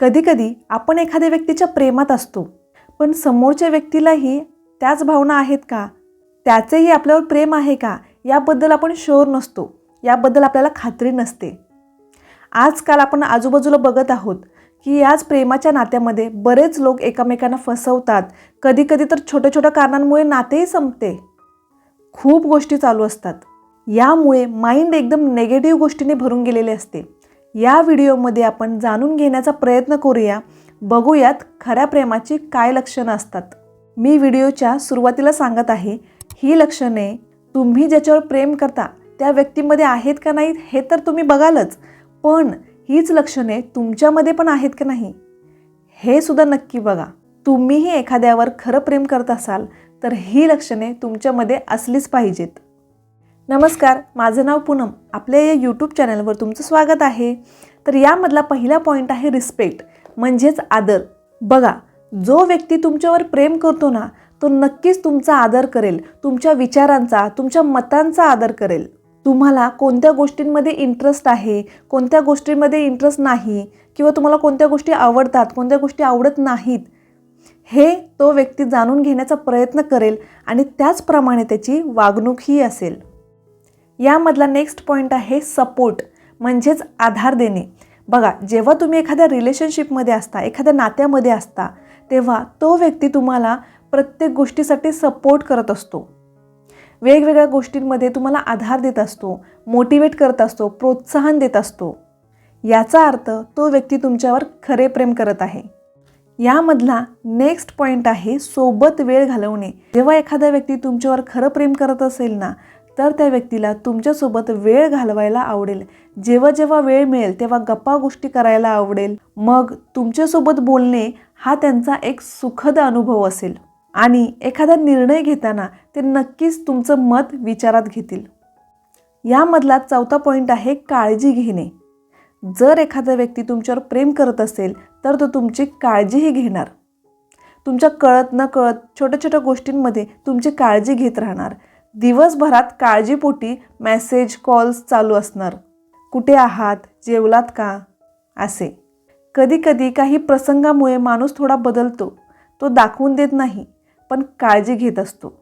कधीकधी आपण एखाद्या व्यक्तीच्या प्रेमात असतो पण समोरच्या व्यक्तीलाही त्याच भावना आहेत का? त्याचेही आपल्यावर प्रेम आहे का? याबद्दल आपण शोर नसतो याबद्दल आपल्याला खात्री नसते. आजकाल आपण आजूबाजूला बघत आहोत की याच प्रेमाच्या नात्यामध्ये बरेच लोक एकमेकांना फसवतात. कधीकधी तर छोट्या छोट्या कारणांमुळे नातेही संपते. खूप गोष्टी चालू असतात. यामुळे माइंड एकदम नेगेटिव्ह गोष्टीने भरून गेलेले असते. या व्हिडिओमध्ये आपण जाणून घेण्याचा प्रयत्न करूया. बघूयात खऱ्या प्रेमाची काय लक्षणं असतात. मी व्हिडिओच्या सुरुवातीला सांगत आहे ही लक्षणे तुम्ही ज्याच्यावर प्रेम करता त्या व्यक्तीमध्ये आहेत का नाहीत हे तर तुम्ही बघालच पण हीच लक्षणे तुमच्यामध्ये पण आहेत का नाही? हे सुद्धा नक्की बघा. तुम्हीही एखाद्यावर खरं प्रेम करत असाल तर ही लक्षणे तुमच्यामध्ये असलीच पाहिजेत. नमस्कार माझं नाव पूनम. आपल्या या यूट्यूब चॅनलवर तुमचं स्वागत आहे. तर यामधला पहिला पॉईंट आहे रिस्पेक्ट म्हणजेच आदर. बघा जो व्यक्ती तुमच्यावर प्रेम करतो ना तो नक्कीच तुमचा आदर करेल. तुमच्या विचारांचा तुमच्या मतांचा आदर करेल. तुम्हाला कोणत्या गोष्टींमध्ये इंटरेस्ट आहे कोणत्या गोष्टींमध्ये इंटरेस्ट नाही किंवा तुम्हाला कोणत्या गोष्टी आवडतात कोणत्या गोष्टी आवडत नाहीत हे तो व्यक्ती जाणून घेण्याचा प्रयत्न करेल आणि त्याचप्रमाणे त्याची वागणूकही असेल. यामधला नेक्स्ट पॉईंट आहे सपोर्ट म्हणजेच आधार देणे. बघा जेव्हा तुम्ही एखाद्या रिलेशनशिपमध्ये असता एखाद्या नात्यामध्ये असता तेव्हा तो व्यक्ती तुम्हाला प्रत्येक गोष्टीसाठी सपोर्ट करत असतो. वेगवेगळ्या गोष्टींमध्ये तुम्हाला आधार देत असतो मोटिवेट करत असतो प्रोत्साहन देत असतो. याचा अर्थ तो व्यक्ती तुमच्यावर खरे प्रेम करत आहे. यामधला नेक्स्ट पॉईंट आहे सोबत वेळ घालवणे. जेव्हा एखादा व्यक्ती तुमच्यावर खरं प्रेम करत असेल ना तर त्या व्यक्तीला तुमच्यासोबत वेळ घालवायला आवडेल. जेव्हा जेव्हा वेळ मिळेल तेव्हा गप्पा गोष्टी करायला आवडेल. मग तुमच्यासोबत बोलणे हा त्यांचा एक सुखद अनुभव असेल. आणि एखादा निर्णय घेताना ते नक्कीच तुमचं मत विचारात घेतील. यामधला चौथा पॉईंट आहे काळजी घेणे. जर एखादा व्यक्ती तुमच्यावर प्रेम करत असेल तर तो तुमची काळजीही घेणार. तुमच्या कळत न कळत छोट्या छोट्या गोष्टींमध्ये तुमची काळजी घेत राहणार. दिवसभरात काळजीपोटी मेसेज कॉल्स चालू असणार. कुठे आहात? जेवलात का? असे. कधीकधी काही प्रसंगामुळे माणूस थोडा बदलतो. तो दाखवून देत नाही पण काळजी घेत असतो.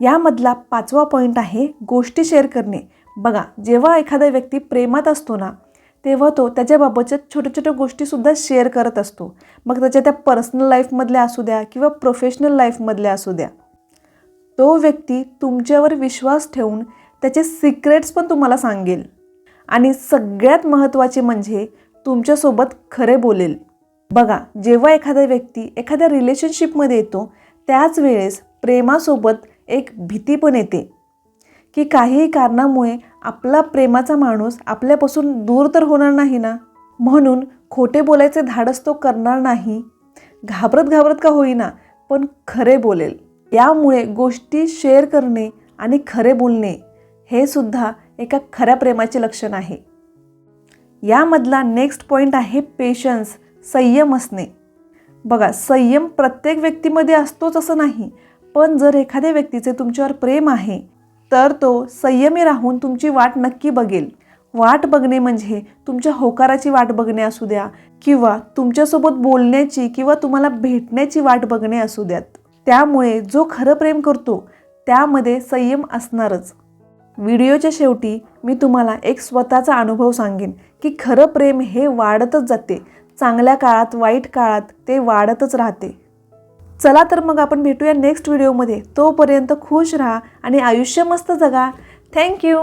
यामधला पाचवा पॉईंट आहे गोष्टी शेअर करणे. बघा जेव्हा एखादा व्यक्ती प्रेमात असतो ना तेव्हा तो त्याच्याबाबतच्या छोट्या छोट्या गोष्टीसुद्धा शेअर करत असतो. मग त्याच्या त्या पर्सनल लाईफमधल्या असू द्या किंवा प्रोफेशनल लाईफमधल्या असू द्या. तो व्यक्ती तुमच्यावर विश्वास ठेवून त्याचे सिक्रेट्स पण तुम्हाला सांगेल. आणि सगळ्यात महत्त्वाचे म्हणजे तुमच्यासोबत खरे बोलेल. बघा जेव्हा एखादा व्यक्ती एखाद्या रिलेशनशिपमध्ये येतो त्याच वेळेस प्रेमासोबत एक भीती पण येते. की काहीही कारणामुळे आपला प्रेमाचा माणूस आपल्यापासून दूर तर होणार नाही ना? म्हणून खोटे बोलायचे धाडस तो करणार नाही. घाबरत घाबरत का होईना पण खरे बोलेल. यामुळे गोष्टी शेअर करणे आणि खरे बोलणे हे सुद्धा एका खऱ्या प्रेमाचे लक्षण आहे. यामधला नेक्स्ट पॉईंट आहे पेशन्स संयम असणे. बघा संयम प्रत्येक व्यक्तीमध्ये असतोच असं नाही पण जर एखाद्या व्यक्तीचे तुमच्यावर प्रेम आहे तर तो संयमी राहून तुमची वाट नक्की बघेल. वाट बघणे म्हणजे तुमच्या होकाराची वाट बघणे असू द्या किंवा तुमच्यासोबत बोलण्याची किंवा तुम्हाला भेटण्याची वाट बघणे असू द्यात. त्यामुळे जो खरं प्रेम करतो त्यामध्ये संयम असणारच. व्हिडिओच्या शेवटी मी तुम्हाला एक स्वतःचा अनुभव सांगेन की खरं प्रेम हे वाढतच जाते. चांगल्या काळात वाईट काळात ते वाढतच राहते. चला तर मग आपण भेटूया नेक्स्ट व्हिडिओमध्ये तोपर्यंत खुश राहा आणि आयुष्य मस्त जगा. थँक्यू